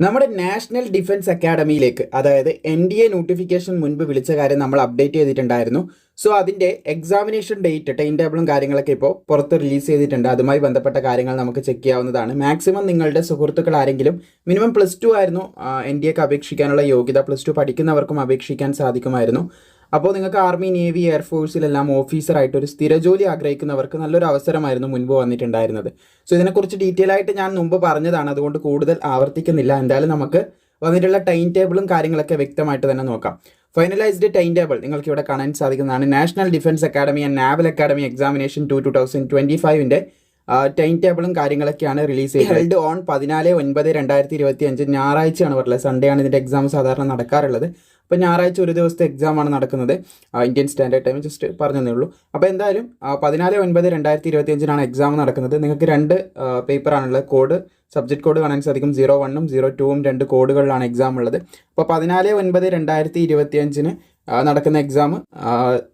നമ്മുടെ national defence അക്കാഡമിയിലേക്ക് അതായത് N D A notification മുൻപ് വിളിച്ച കാര്യം നമ്മൾ അപ്ഡേറ്റ് ചെയ്തിട്ടുണ്ടായിരുന്നു. സോ അതിന്റെ എക്സാമിനേഷൻ ഡേറ്റ് ടൈം ടേബിളും കാര്യങ്ങളൊക്കെ ഇപ്പോൾ പുറത്ത് റിലീസ് ചെയ്തിട്ടുണ്ട്. അതുമായി ബന്ധപ്പെട്ട കാര്യങ്ങൾ നമുക്ക് ചെക്ക് ചെയ്യാവുന്നതാണ്. മാക്സിമം നിങ്ങളുടെ സുഹൃത്തുക്കൾ ആരെങ്കിലും മിനിമം പ്ലസ് ടു ആയിരുന്നു എൻ ഡി എക്ക് അപേക്ഷിക്കാനുള്ള യോഗ്യത. പ്ലസ് ടു പഠിക്കുന്നവർക്കും അപേക്ഷിക്കാൻ സാധിക്കുമായിരുന്നു. അപ്പോൾ നിങ്ങൾക്ക് ആർമി നേവി എയർഫോഴ്സിലെല്ലാം ഓഫീസറായിട്ട് ഒരു സ്ഥിര ജോലി ആഗ്രഹിക്കുന്നവർക്ക് നല്ലൊരു അവസരമായിരുന്നു മുൻപ് വന്നിട്ടുണ്ടായിരുന്നത്. സോ ഇതിനെക്കുറിച്ച് ഡീറ്റെയിൽ ആയിട്ട് ഞാൻ മുമ്പ് പറഞ്ഞതാണ്. അതുകൊണ്ട് കൂടുതൽ ആവർത്തിക്കുന്നില്ല. എന്തായാലും നമുക്ക് വന്നിട്ടുള്ള ടൈം ടേബിളും കാര്യങ്ങളൊക്കെ വ്യക്തമായിട്ട് തന്നെ നോക്കാം. ഫൈനലൈസ്ഡ് ടൈം ടേബിൾ നിങ്ങൾക്ക് ഇവിടെ കാണാൻ സാധിക്കുന്നതാണ്. National defence academy and naval academy examination two two thousand twenty ഫൈവിന്റെ time ടേബിളും കാര്യങ്ങളൊക്കെയാണ് റിലീസ് ചെയ്തത്. ഹെൽഡ് ഓൺ പതിനാല് ഒൻപത് രണ്ടായിരത്തി ഇരുപത്തി അഞ്ച് ഞായറാഴ്ചയാണ് പറഞ്ഞത് സൺഡേ ആണ് ഇതിന്റെ എക്സാം സാധാരണ നടക്കാറുള്ളത്. അപ്പോൾ ഞായറാഴ്ച ഒരു ദിവസത്തെ ആണ് നടക്കുന്നത്. ഇന്ത്യൻ സ്റ്റാൻഡേർഡ് ടൈം ജസ്റ്റ് പറഞ്ഞതേ ഉള്ളൂ. അപ്പോൾ എന്തായാലും പതിനാല് ഒൻപത് രണ്ടായിരത്തി ഇരുപത്തി അഞ്ചിനാണ് എക്സാം നടക്കുന്നത്. നിങ്ങൾക്ക് രണ്ട് പേപ്പറാണുള്ളത് കോഡ് സബ്ജക്ട് കോഡ് കാണാൻ സാധിക്കും. സീറോ വണ്ണും സീറോ ടൂവും രണ്ട് കോഡുകളിലാണ് എക്സാം ഉള്ളത്. അപ്പോൾ പതിനാല് ഒൻപത് രണ്ടായിരത്തി ഇരുപത്തി അഞ്ചിന് നടക്കുന്ന എക്സാം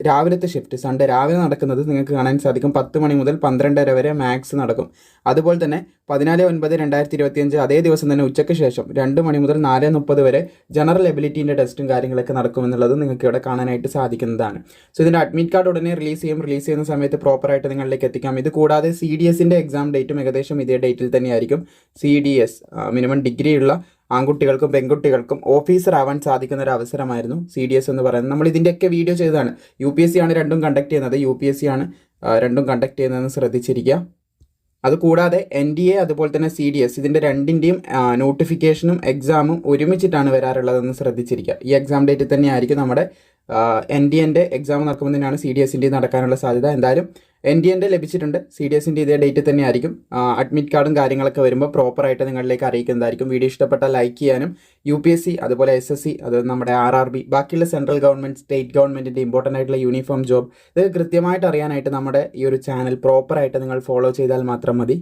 രാവിലത്തെ ഷിഫ്റ്റ് സൺഡേ രാവിലെ നടക്കുന്നത് നിങ്ങൾക്ക് കാണാൻ സാധിക്കും. പത്ത് മണി മുതൽ പന്ത്രണ്ടര വരെ മാത്സ് നടക്കും. അതുപോലെ തന്നെ പതിനാല് ഒൻപത് രണ്ടായിരത്തി ഇരുപത്തിയഞ്ച് അതേ ദിവസം തന്നെ ഉച്ചയ്ക്ക് ശേഷം രണ്ട് മണി മുതൽ നാല് മുപ്പത് വരെ ജനറൽ എബിലിറ്റീന്റെ ടെസ്റ്റും കാര്യങ്ങളൊക്കെ നടക്കുമെന്നുള്ളത് നിങ്ങൾക്ക് ഇവിടെ കാണാനായിട്ട് സാധിക്കുന്നതാണ്. സോ ഇതിന്റെ അഡ്മിറ്റ് കാർഡ് ഉടനെ റിലീസ് ചെയ്യും. റിലീസ് ചെയ്യുന്ന സമയത്ത് പ്രോപ്പറായിട്ട് നിങ്ങളിലേക്ക് എത്തിക്കാം. ഇത് കൂടാതെ സി ഡി എസിന്റെ എക്സാം ഡേറ്റും ഏകദേശം ഇതേ ഡേറ്റിൽ തന്നെയായിരിക്കും. സി ഡി എസ് മിനിമം ഡിഗ്രിയുള്ള ആൺകുട്ടികൾക്കും പെൺകുട്ടികൾക്കും ഓഫീസർ ആവാൻ സാധിക്കുന്ന ഒരു അവസരമായിരുന്നു സി ഡി എസ് എന്ന് പറയുന്നത്. നമ്മൾ ഇതിന്റെയൊക്കെ വീഡിയോ ചെയ്തതാണ്. യു പി എസ് സി ആണ് രണ്ടും കണ്ടക്ട് ചെയ്യുന്നത്. യു പി എസ് സി ആണ് രണ്ടും കണ്ടക്ട് ചെയ്യുന്നതെന്ന് ശ്രദ്ധിച്ചിരിക്കുക. അതുകൂടാതെ എൻ ഡി എ അതുപോലെ തന്നെ സി ഡി എസ് ഇതിന്റെ രണ്ടിന്റെയും നോട്ടിഫിക്കേഷനും എക്സാമും ഒരുമിച്ചിട്ടാണ് വരാറുള്ളതെന്ന് ശ്രദ്ധിച്ചിരിക്കുക. ഈ എക്സാം ഡേറ്റിൽ തന്നെയായിരിക്കും നമ്മുടെ എൻ ഡി എന്റെ എക്സാം നടക്കുമ്പോൾ തന്നെയാണ് സി ഡി എസിന്റെ നടക്കാനുള്ള സാധ്യത. എന്തായാലും എൻ ഡി എന്റെ ലഭിച്ചിട്ടുണ്ട്. സി ഡി എസിന്റെ ഇതേ ഡേറ്റ് തന്നെയായിരിക്കും അഡ്മിറ്റ് കാർഡും കാര്യങ്ങളൊക്കെ വരുമ്പോൾ പ്രോപ്പറായിട്ട് നിങ്ങളിലേക്ക് അറിയിക്കുന്നതായിരിക്കും വീഡിയോ ഇഷ്ടപ്പെട്ടാൽ ലൈക്ക് ചെയ്യാനും യു പി എസ് സി അതുപോലെ എസ് എസ് സി അത് നമ്മുടെ ആർ ആർ ബി ബാക്കിയുള്ള സെൻട്രൽ ഗവൺമെന്റ് സ്റ്റേറ്റ് ഗവൺമെന്റിന്റെ ഇമ്പോർട്ടന്റ് ആയിട്ടുള്ള യൂണിഫോം ജോബ് ഇത് കൃത്യമായിട്ട് അറിയാനായിട്ട് നമ്മുടെ ഈ ഒരു ചാനൽ പ്രോപ്പറായിട്ട് നിങ്ങൾ ഫോളോ ചെയ്താൽ മാത്രം മതി.